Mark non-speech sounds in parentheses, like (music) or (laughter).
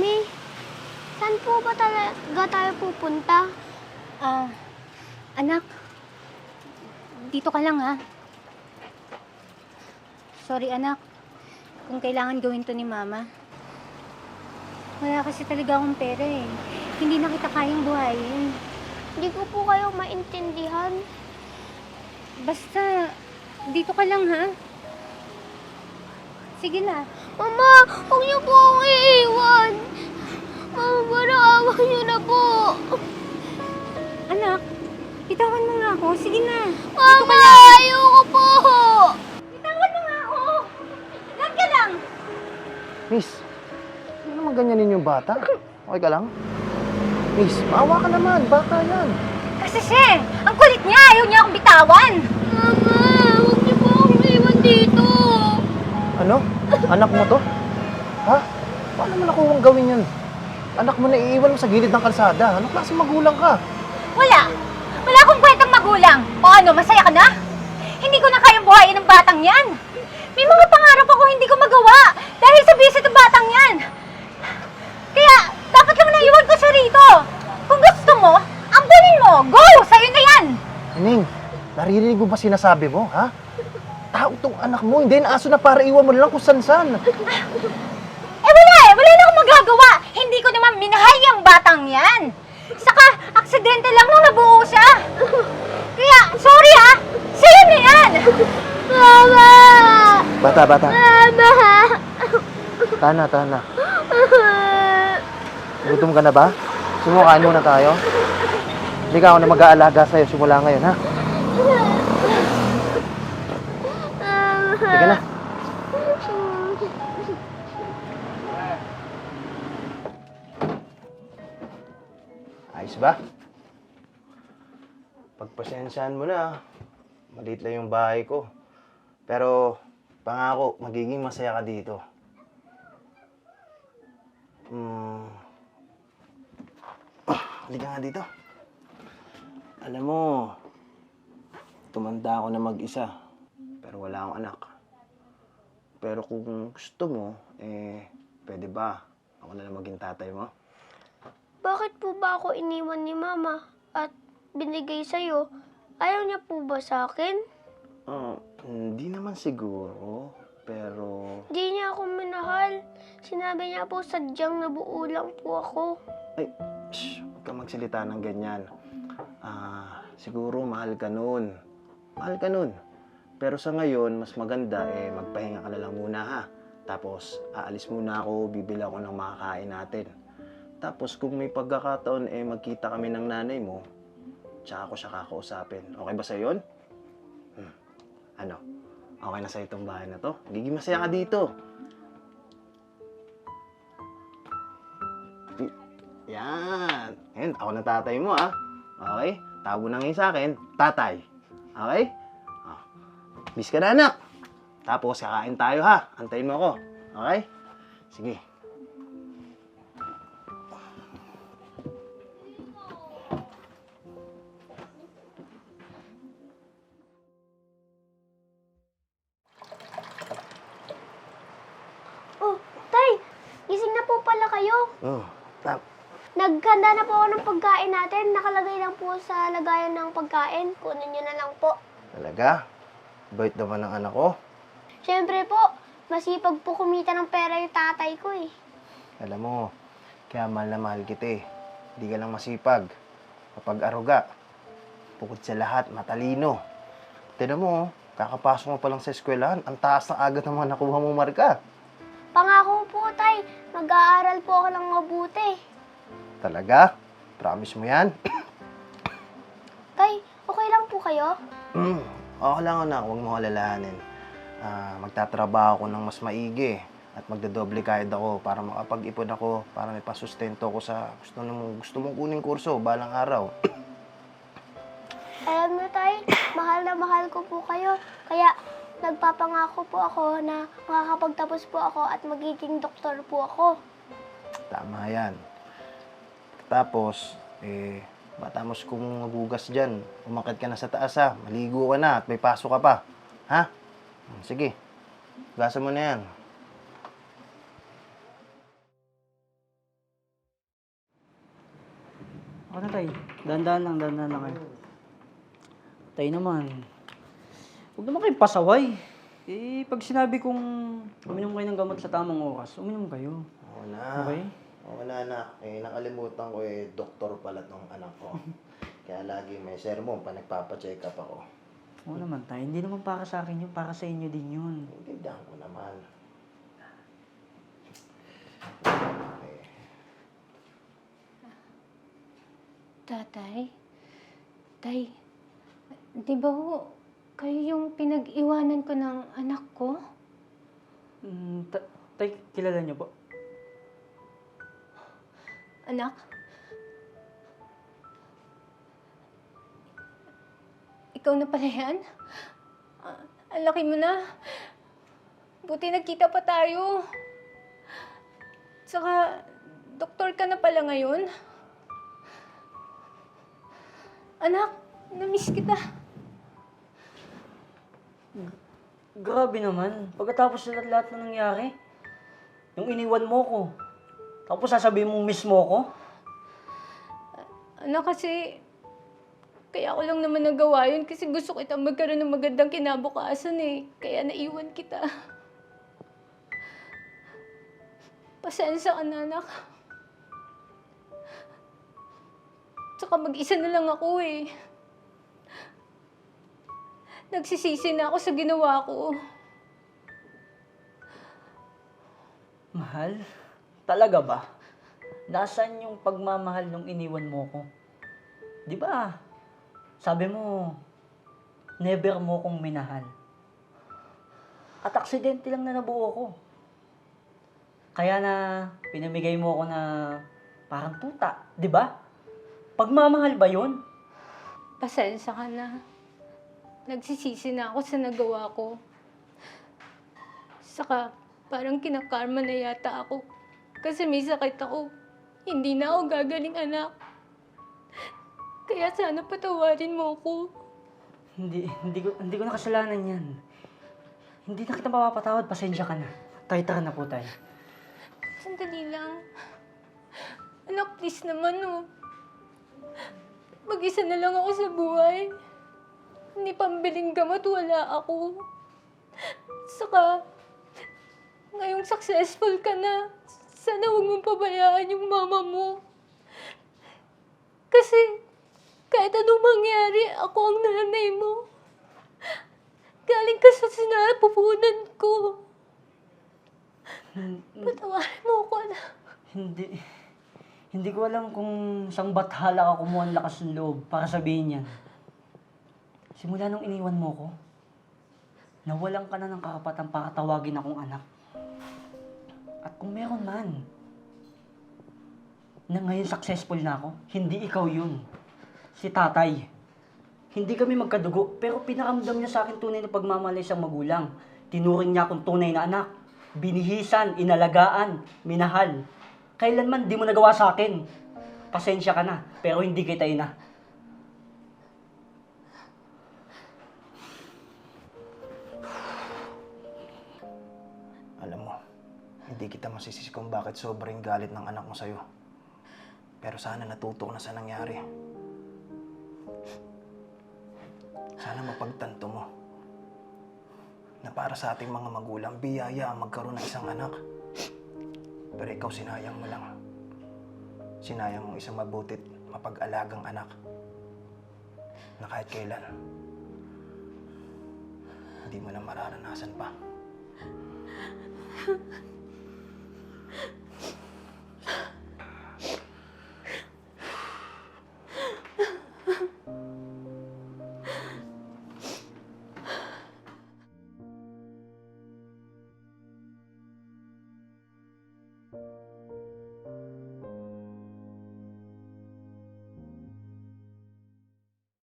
Mami, saan po ba talaga tayo pupunta? Ah, anak. Dito ka lang ha. Sorry anak. Kung kailangan gawin to ni mama. Wala kasi talaga akong pera eh. Hindi na kita kayang buhayin. Hindi ko po kayo maintindihan. Basta, dito ka lang ha. Sige na. Mama, huwag niyo po akong iiwan. Mama, parang awa niyo na po. Anak, bitawan mo nga ako. Sige na. Mama, ayoko po. Bitawan mo nga ako. Lang ka lang. Miss, ano naman ganyanin yung bata? Okay ka lang? Miss, maawa ka naman. Bata yan. Kasi siya, ang kulit niya. Ayaw niya akong Anak mo to? Ha? Paano mo nakuwang gawin yun? Anak mo na iiwan mo sa gilid ng kalsada. Ano klase magulang ka? Wala. Wala akong kwentang magulang. O ano, masaya ka na? Hindi ko na kayang buhayin ng batang yan. May mga pangarap ako hindi ko magawa dahil sa visit ng batang yan. Kaya, dapat lang naiwan ko siya rito. Kung gusto mo, ampunin mo. Go! Sa'yo na yan! Ining, naririnig mo ba sinasabi mo, ha? Tao tong anak mo, hindi na aso na para iwan mo lang kung san-san. Eh wala eh! Wala na akong magagawa! Hindi ko naman minahal yung batang yan! Saka, aksidente lang nung nabuo siya! Kaya, sorry ha! Sa'yo na yan! Mama! Bata, bata. Mama! Tana, tana. Gutom ka na ba? Sumukaan muna tayo. Hindi ka ako na mag-aalaga sa'yo simula ngayon, ha? Hindi ka na. Ayos ba? Pagpasensyahan mo na. Maliit lang yung bahay ko. Pero, pangako, magiging masaya ka dito. Hmm. Ah, halika nga dito. Alam mo, tumanda ako na mag-isa. Pero wala akong anak. Pero kung gusto mo, eh, pwede ba? Ako na lang maging tatay mo? Bakit po ba ako iniwan ni Mama at binigay sa'yo? Ayaw niya po ba sa akin? Ah, hindi naman siguro. Pero, Di niya ako minahal. Sinabi niya po sadyang nabuo lang po ako. ay, shh, huwag ka magsalita ng ganyan. Ah, siguro mahal ka nun. Mahal ka nun. Pero sa ngayon, mas maganda eh, magpahinga ka na lang muna ha. Tapos, aalis muna ako, bibili ako ng makakain natin. Tapos, kung may pagkakataon eh, magkita kami ng nanay mo, tsaka ako siya kakausapin. Okay ba sa yun? Hmm. Ano? Okay na sa itong bahay na to? Giging masaya ka dito. Yan. Yan, ako na tatay mo, ah. Okay? Tawag mo na ngayon sa akin, tatay. Okay? Miss ka na, anak. Tapos, kakain tayo, ha? Antayin mo ako. Okay? Sige. Oh, Tay! Gising na po pala kayo. Oh, tap. Naghanda na po ako ng pagkain natin. Nakalagay lang po sa lagayan ng pagkain. Kunin niyo na lang po. Talaga? Bait naman ng anak ko. Siyempre po, masipag po kumita ng pera yung tatay ko eh. Alam mo, kaya mahal na mahal kita eh. Hindi ka lang masipag. Kapag aruga. Bukod sa lahat, matalino. Tinan mo, oh, kakapasok mo pa lang sa eskwelahan, ang taas ng agad ng mga nakuha mong marka. Pangako po, Tay. Mag-aaral po ako ng mabuti. Talaga? Promise mo yan? Tay, okay lang po kayo? (clears throat) Mm, okay lang anak, huwag mo alalahanin. Ah, magtatrabaho ako ng mas maigi at magdadoble kahit ako para makapag-ipon ako para may pasustento ko sa gusto mo gusto mong kuning kurso balang araw. Alam niyo, Tay, mahal na mahal ko po kayo. Kaya nagpapangako po ako na makakapagtapos po ako at magiging doktor po ako. Tama yan. Tapos, eh, Matamos kung magugas dyan. Umakit ka na sa taas ha. Maligo ka na at may paso ka pa. Ha? Hmm, sige. Gasa mo na yan. Ano tay? Dandan lang, dandan lang kayo. Tay naman. Huwag naman kayong pasaway. Eh, pag sinabi kong uminom kayo ng gamot sa tamang oras, uminom kayo. Oo na. Okay? Oo na, anak. Eh, nakalimutan ko eh, doktor pala tong anak ko. (laughs) Kaya lagi may sermon pa nagpapacheck up ako. Oo naman tay, hindi naman para sa akin yun, para sa inyo din yun. Intindihan ko naman. Eh, Tatay? Tay, di ba ho, kayo yung pinag-iwanan ko ng anak ko? Mm, ta- tay, kilala niyo po? Anak? Ikaw na pala yan? Ah, ang laki mo na. Buti nagkita pa tayo. Saka, doktor ka na pala ngayon. Anak, namiss kita. Grabe naman. Pagkatapos na lahat na nangyari, yung iniwan mo ko, tapos sasabihin mo ko, Anak, kasi... Kaya ako lang naman nagawa yun kasi gusto kita magkaroon ng magandang kinabukasan eh. Kaya naiwan kita. Pasensya ka na, anak. Tsaka mag-isa na lang ako eh. Nagsisisi na ako sa ginawa ko. Mahal? Talaga ba? Nasaan yung pagmamahal nung iniwan mo ko? Di ba? Sabi mo, never mo kong minahal. At aksidente lang na nabuo ko. Kaya na pinamigay mo ko na parang tuta, di ba? Pagmamahal ba yun? Pasensya ka na. Nagsisisi na ako sa nagawa ko. Saka, parang kinakarma na yata ako. Kasi may sakit ako. Hindi na ako gagaling anak. Kaya sana patawarin mo ako. Hindi, hindi ko, hindi ko na kasalanan yan. Hindi na kita mapapatawad, pasensya ka na. Tayo tara na po tayo. Sandali lang. Anak, please naman, oh. Mag-isa na lang ako sa buhay. Hindi pambiling gamot, wala ako. Saka, ngayong successful ka na, sana huwag mong pabayaan yung mama mo. Kasi, kahit anong mangyari, ako ang nanay mo. Galing ka sa sinapupunan ko. Patawarin mo ako, anak. Hindi, hindi ko alam kung sang bathala ka kumuha ng lakas ng loob para sabihin yan. Simula nung iniwan mo ko, nawalan ka na ng karapatang para tawagin akong anak. At kung meron man, na ngayon successful na ako, hindi ikaw yun. Si tatay. Hindi kami magkadugo, pero pinaramdam niya sa akin tunay na pagmamalay siyang magulang. Tinuring niya akong tunay na anak. Binihisan, inalagaan, minahal. Kailanman di mo nagawa sa akin. Pasensya ka na, pero hindi kita ina. alam mo, hindi kita masisisi kung bakit sobrang galit ng anak mo sa'yo. Pero sana natuto na sa nangyari. Sana mapagtanto mo na para sa ating mga magulang, biyaya ang magkaroon ng isang anak. Pero ikaw sinayang mo lang. Sinayang mo isang mabutit, mapag-alagang anak na kahit kailan hindi mo na mararanasan pa.